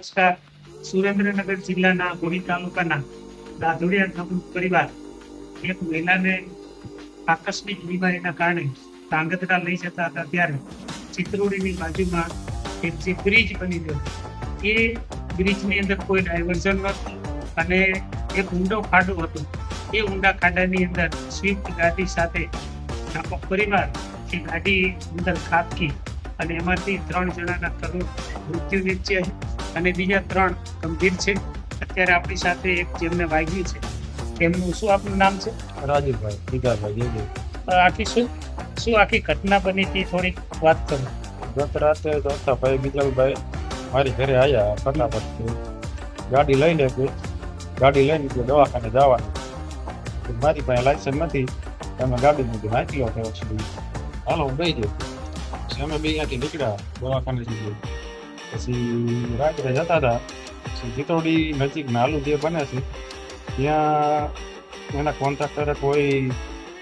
નમસ્કાર. સુરેન્દ્રનગર જિલ્લાના ગોહિલ તાલુકાના દાધોડિયા ગામનો પરિવાર. એક મહિલાને આકસ્મિક બીમારીના કારણે ધાંગધ્રા લઈ જતા હતા ત્યારે ચિત્રોડીની બાજુમાં એક જે બ્રિજ બની ગયો. એ બ્રિજની અંદર કોઈ ડાયવર્ઝન નહોતું અને એક ઊંડો ખાડો હતો. એ ઊંડા ખાડાની અંદર સ્વિફ્ટ ગાડી સાથે આખો પરિવાર એ ગાડી અંદર ખાબકી અને એમાંથી ત્રણ જણાના કરોડ મૃત્યુ છે. અને બીજા ત્રણ ગંભીર છે. અત્યારે આપણી સાથે એક જેમને વાગ્યું છે તેમનું શું આપનું નામ છે? રાજુભાઈ દીગાભાઈ દેવી આખી શું? શું આખી ઘટના બની હતી? થોડીક વાત કરો. ગત રાતે હતા ભાઈ બીજાભાઈ મારી ઘરે આવ્યા ફટાફટ ગાડી લઈને ગાડી લઈને કે દવાખાને જવાનું. મારી પાસે લાયસન્સ નથી. તમે ગાડી મૂકી નાખી લો હાલો હું ગઈ ગયો. અમે બે અહીંયાથી નીકળ્યા દવાખાનેથી. પછી રાત્રે જતા હતા. પછી ચિત્રોડી નજીક નાલું જે બને છે, ત્યાં એના કોન્ટ્રાક્ટરે કોઈ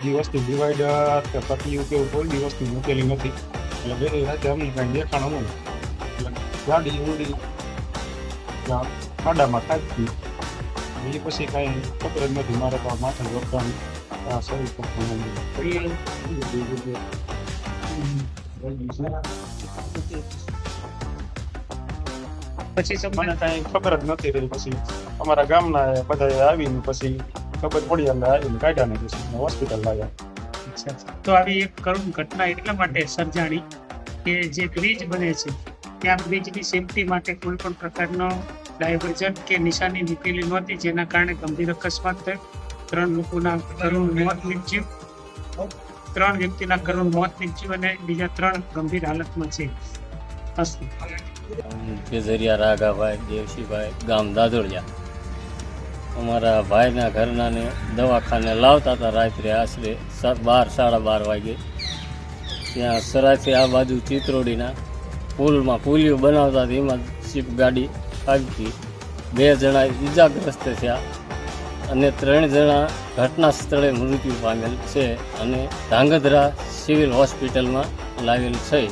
બી વસ્તુ ડિવાઈડર કે પતિયું કે એવું કોઈ વસ્તુ મૂકેલી નથી. એટલે બે રાતે અમને કાંઈ દેખાણ નહીં એટલે ગાડી ઉડી ખાડામાં ખાધી બીજી પછી કાંઈ ખબર જ નથી મારે તો માથે રોકવાનું આ શરીર પર પછી મને કઈ ખબર જ નથી રહી. પછી અમારા ગામના બધા આવીને પછી ખબર પડી અને આવીને કાઢ્યા ને પછી હોસ્પિટલ લાવ્યા તો આવી એક કરુણ ઘટના એટલા માટે સર્જાણી કે જે બ્રિજ બને છે ત્યાં બ્રિજની સેફટી માટે કોઈ પણ પ્રકારનો ડાયવર્જન કે નિશાની નીકળેલી નહોતી જેના કારણે ગંભીર અકસ્માત થયો. ત્રણ લોકોના કરુણ મોત નીપજ્યું. ત્રણ વ્યક્તિના કરુણ મોત નીપજ્યું અને બીજા ત્રણ ગંભીર હાલતમાં છે. અસ્તુ કેસરિયા રાઘાભાઈ, દેવશીભાઈ, ગામ દાદોડિયા અમારા ભાઈના ઘરનાને દવાખાને લાવતા હતા રાત્રે આશરે બાર, સાડા બાર વાગે. ત્યાં સરાથી આ બાજુ ચિત્રોડીના પુલમાં પુલિયો બનાવતા હતા. એમાં શિપ ગાડી આવી બે જણા ઈજાગ્રસ્ત થયા અને ત્રણ જણા ઘટના સ્થળે મૃત્યુ પામેલ છે અને ધાંગધ્રા સિવિલ હોસ્પિટલમાં લાવેલ છે.